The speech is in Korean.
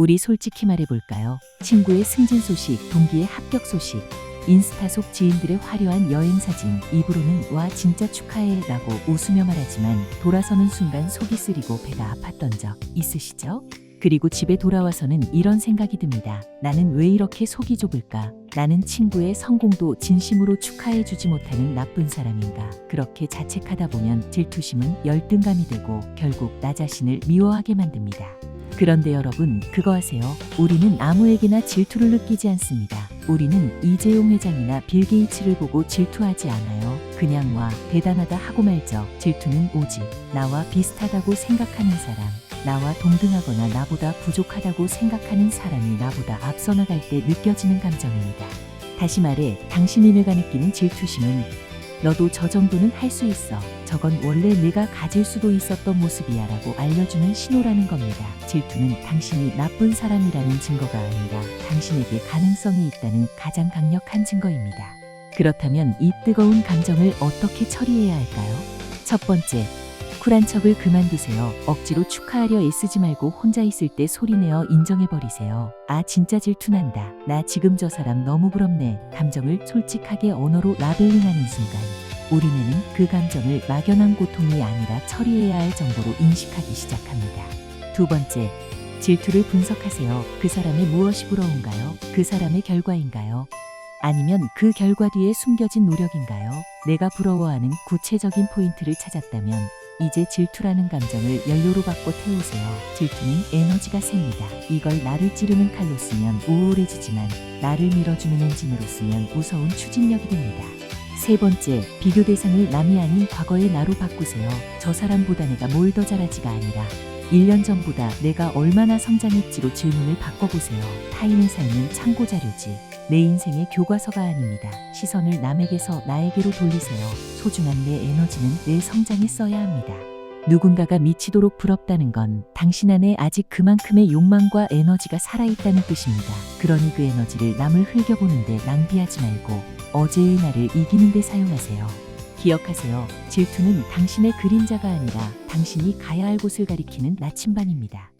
우리 솔직히 말해볼까요? 친구의 승진 소식, 동기의 합격 소식, 인스타 속 지인들의 화려한 여행 사진, 입으로는 와 진짜 축하해 라고 웃으며 말하지만 돌아서는 순간 속이 쓰리고 배가 아팠던 적 있으시죠? 그리고 집에 돌아와서는 이런 생각이 듭니다. 나는 왜 이렇게 속이 좁을까? 나는 친구의 성공도 진심으로 축하해 주지 못하는 나쁜 사람인가? 그렇게 자책하다 보면 질투심은 열등감이 되고 결국 나 자신을 미워하게 만듭니다. 그런데 여러분, 그거 아세요? 우리는 아무에게나 질투를 느끼지 않습니다. 우리는 이재용 회장이나 빌 게이츠를 보고 질투하지 않아요. 그냥 와, 대단하다 하고 말죠. 질투는 오직 나와 비슷하다고 생각하는 사람, 나와 동등하거나 나보다 부족하다고 생각하는 사람이 나보다 앞서 나갈 때 느껴지는 감정입니다. 다시 말해, 당신이 내가 느끼는 질투심은 너도 저 정도는 할 수 있어. 저건 원래 내가 가질 수도 있었던 모습이야 라고 알려주는 신호라는 겁니다. 질투는 당신이 나쁜 사람이라는 증거가 아니라 당신에게 가능성이 있다는 가장 강력한 증거입니다. 그렇다면 이 뜨거운 감정을 어떻게 처리해야 할까요? 첫 번째, 쿨한 척을 그만두세요. 억지로 축하하려 애쓰지 말고 혼자 있을 때 소리내어 인정해버리세요. 아, 진짜 질투난다. 나 지금 저 사람 너무 부럽네. 감정을 솔직하게 언어로 라벨링하는 순간, 우리 뇌는 그 감정을 막연한 고통이 아니라 처리해야 할 정보로 인식하기 시작합니다. 두 번째, 질투를 분석하세요. 그 사람의 무엇이 부러운가요? 그 사람의 결과인가요? 아니면 그 결과 뒤에 숨겨진 노력인가요? 내가 부러워하는 구체적인 포인트를 찾았다면 이제 질투라는 감정을 연료로 바꿔 태우세요. 질투는 에너지가 셉니다. 이걸 나를 찌르는 칼로 쓰면 우울해지지만 나를 밀어주는 엔진으로 쓰면 무서운 추진력이 됩니다. 세 번째, 비교 대상을 남이 아닌 과거의 나로 바꾸세요. 저 사람보다 내가 뭘 더 잘하지가 아니라 1년 전보다 내가 얼마나 성장했지로 질문을 바꿔보세요. 타인의 삶은 참고 자료지. 내 인생의 교과서가 아닙니다. 시선을 남에게서 나에게로 돌리세요. 소중한 내 에너지는 내 성장에 써야 합니다. 누군가가 미치도록 부럽다는 건 당신 안에 아직 그만큼의 욕망과 에너지가 살아있다는 뜻입니다. 그러니 그 에너지를 남을 흘겨보는데 낭비하지 말고 어제의 나를 이기는데 사용하세요. 기억하세요. 질투는 당신의 그림자가 아니라 당신이 가야 할 곳을 가리키는 나침반입니다.